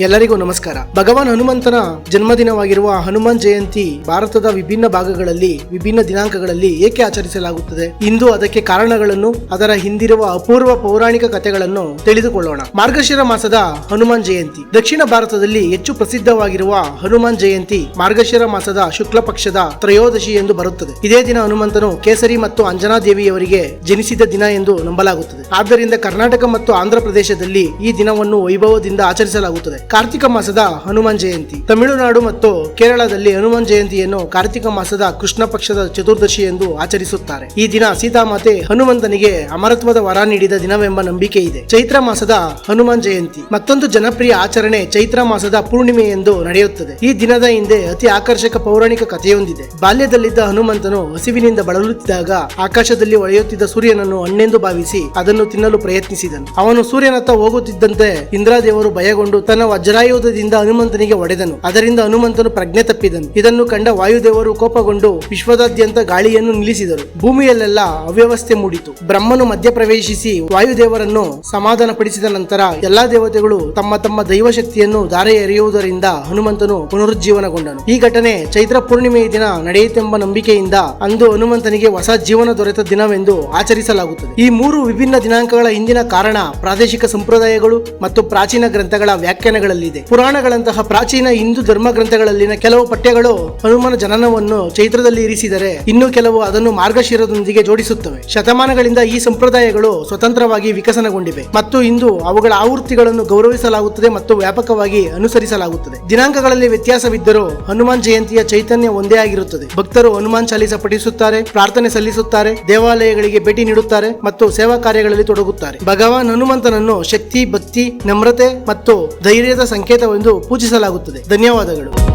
ಎಲ್ಲರಿಗೂ ನಮಸ್ಕಾರ. ಭಗವಾನ್ ಹನುಮಂತನ ಜನ್ಮದಿನವಾಗಿರುವ ಹನುಮಾನ್ ಜಯಂತಿ ಭಾರತದ ವಿಭಿನ್ನ ಭಾಗಗಳಲ್ಲಿ, ವಿಭಿನ್ನ ದಿನಾಂಕಗಳಲ್ಲಿ ಏಕೆ ಆಚರಿಸಲಾಗುತ್ತದೆ? ಇಂದು ಅದಕ್ಕೆ ಕಾರಣಗಳನ್ನು, ಅದರ ಹಿಂದಿರುವ ಅಪೂರ್ವ ಪೌರಾಣಿಕ ಕಥೆಗಳನ್ನು ತಿಳಿದುಕೊಳ್ಳೋಣ. ಮಾರ್ಗಶಿರ ಮಾಸದ ಹನುಮಾನ್ ಜಯಂತಿ. ದಕ್ಷಿಣ ಭಾರತದಲ್ಲಿ ಹೆಚ್ಚು ಪ್ರಸಿದ್ಧವಾಗಿರುವ ಹನುಮಾನ್ ಜಯಂತಿ ಮಾರ್ಗಶಿರ ಮಾಸದ ಶುಕ್ಲ ಪಕ್ಷದ ತ್ರಯೋದಶಿ ಎಂದು ಬರುತ್ತದೆ. ಇದೇ ದಿನ ಹನುಮಂತನು ಕೇಸರಿ ಮತ್ತು ಅಂಜನಾ ದೇವಿಯವರಿಗೆ ಜನಿಸಿದ ದಿನ ಎಂದು ನಂಬಲಾಗುತ್ತದೆ. ಆದ್ದರಿಂದ ಕರ್ನಾಟಕ ಮತ್ತು ಆಂಧ್ರ ಪ್ರದೇಶದಲ್ಲಿ ಈ ದಿನವನ್ನು ವೈಭವದಿಂದ ಆಚರಿಸಲಾಗುತ್ತದೆ. ಕಾರ್ತಿಕ ಮಾಸದ ಹನುಮಾನ್ ಜಯಂತಿ. ತಮಿಳುನಾಡು ಮತ್ತು ಕೇರಳದಲ್ಲಿ ಹನುಮಾನ್ ಜಯಂತಿಯನ್ನು ಕಾರ್ತಿಕ ಮಾಸದ ಕೃಷ್ಣ ಪಕ್ಷದ ಚತುರ್ದಶಿ ಎಂದು ಆಚರಿಸುತ್ತಾರೆ. ಈ ದಿನ ಸೀತಾಮಾತೆ ಹನುಮಂತನಿಗೆ ಅಮರತ್ವದ ವರ ನೀಡಿದ ದಿನವೆಂಬ ನಂಬಿಕೆ ಇದೆ. ಚೈತ್ರ ಮಾಸದ ಹನುಮಾನ್ ಜಯಂತಿ ಮತ್ತೊಂದು ಜನಪ್ರಿಯ ಆಚರಣೆ ಚೈತ್ರ ಮಾಸದ ಪೂರ್ಣಿಮೆ ಎಂದು ನಡೆಯುತ್ತದೆ. ಈ ದಿನದ ಹಿಂದೆ ಅತಿ ಆಕರ್ಷಕ ಪೌರಾಣಿಕ ಕಥೆಯೊಂದಿದೆ. ಬಾಲ್ಯದಲ್ಲಿದ್ದ ಹನುಮಂತನು ಹಸಿವಿನಿಂದ ಬಳಲುತ್ತಿದ್ದಾಗ ಆಕಾಶದಲ್ಲಿ ಒಳೆಯುತ್ತಿದ್ದ ಸೂರ್ಯನನ್ನು ಹಣ್ಣೆಂದು ಭಾವಿಸಿ ಅದನ್ನು ತಿನ್ನಲು ಪ್ರಯತ್ನಿಸಿದನು. ಅವನು ಸೂರ್ಯನತ್ತ ಹೋಗುತ್ತಿದ್ದಂತೆ ಇಂದ್ರಾದೇವರು ಭಯಗೊಂಡು ತನ್ನ ವಜ್ರಾಯುಧದಿಂದ ಹನುಮಂತನಿಗೆ ಒಡೆದನು ಅದರಿಂದ ಹನುಮಂತನು ಪ್ರಜ್ಞೆ ತಪ್ಪಿದನು. ಇದನ್ನು ಕಂಡ ವಾಯುದೇವರು ಕೋಪಗೊಂಡು ವಿಶ್ವದಾದ್ಯಂತ ಗಾಳಿಯನ್ನು ನಿಲ್ಲಿಸಿದರು. ಭೂಮಿಯಲ್ಲೆಲ್ಲ ಅವ್ಯವಸ್ಥೆ ಮೂಡಿತು. ಬ್ರಹ್ಮನು ಮಧ್ಯಪ್ರವೇಶಿಸಿ ವಾಯುದೇವರನ್ನು ಸಮಾಧಾನಪಡಿಸಿದ ನಂತರ ಎಲ್ಲಾ ದೇವತೆಗಳು ತಮ್ಮ ತಮ್ಮ ದೈವ ಶಕ್ತಿಯನ್ನು ಧಾರೆ ಎರೆಯುವುದರಿಂದ ಹನುಮಂತನು ಪುನರುಜ್ಜೀವನಗೊಂಡನು. ಈ ಘಟನೆ ಚೈತ್ರ ಪೂರ್ಣಿಮೆಯ ದಿನ ನಡೆಯಿತೆಂಬ ನಂಬಿಕೆಯಿಂದ ಅಂದು ಹನುಮಂತನಿಗೆ ಹೊಸ ಜೀವನ ದೊರೆತ ದಿನವೆಂದು ಆಚರಿಸಲಾಗುತ್ತದೆ. ಈ ಮೂರು ವಿಭಿನ್ನ ದಿನಾಂಕಗಳ ಹಿಂದಿನ ಕಾರಣ ಪ್ರಾದೇಶಿಕ ಸಂಪ್ರದಾಯಗಳು ಮತ್ತು ಪ್ರಾಚೀನ ಗ್ರಂಥಗಳ ವ್ಯಾಖ್ಯಾನಗಳಲ್ಲಿದೆ ಪುರಾಣಗಳಂತಹ ಪ್ರಾಚೀನ ಹಿಂದೂ ಧರ್ಮ ಗ್ರಂಥಗಳಲ್ಲಿನ ಕೆಲವು ಪಠ್ಯಗಳು ಹನುಮನ ಜನನವನ್ನು ಚೈತ್ರದಲ್ಲಿ ಇರಿಸಿದರೆ ಇನ್ನು ಕೆಲವು ಅದನ್ನು ಮಾರ್ಗಶಿರದೊಂದಿಗೆ ಜೋಡಿಸುತ್ತವೆ. ಶತಮಾನಗಳಿಂದ ಈ ಸಂಪ್ರದಾಯಗಳು ಸ್ವತಂತ್ರವಾಗಿ ವಿಕಸನಗೊಂಡಿವೆ ಮತ್ತು ಇಂದು ಅವುಗಳ ಆವೃತ್ತಿಗಳನ್ನು ಗೌರವಿಸಲಾಗುತ್ತದೆ ಮತ್ತು ವ್ಯಾಪಕವಾಗಿ ಅನುಸರಿಸಲಾಗುತ್ತದೆ. ದಿನಾಂಕಗಳಲ್ಲಿ ವ್ಯತ್ಯಾಸವಿದ್ದರೂ ಹನುಮಾನ್ ಜಯಂತಿಯ ಚೈತನ್ಯ ಒಂದೇ ಆಗಿರುತ್ತದೆ. ಭಕ್ತರು ಹನುಮಾನ್ ಚಾಲೀಸ ಪಠಿಸುತ್ತಾರೆ, ಪ್ರಾರ್ಥನೆ ಸಲ್ಲಿಸುತ್ತಾರೆ, ದೇವಾಲಯಗಳಿಗೆ ಭೇಟಿ ನೀಡುತ್ತಾರೆ ಮತ್ತು ಸೇವಾ ಕಾರ್ಯಗಳಲ್ಲಿ ತೊಡಗುತ್ತಾರೆ. ಭಗವಾನ್ ಹನುಮಂತನನ್ನು ಶಕ್ತಿ, ಭಕ್ತಿ, ನಮ್ರತೆ ಮತ್ತು ಸಂಕೇತವೆಂದು ಪೂಜಿಸಲಾಗುತ್ತದೆ. ಧನ್ಯವಾದಗಳು.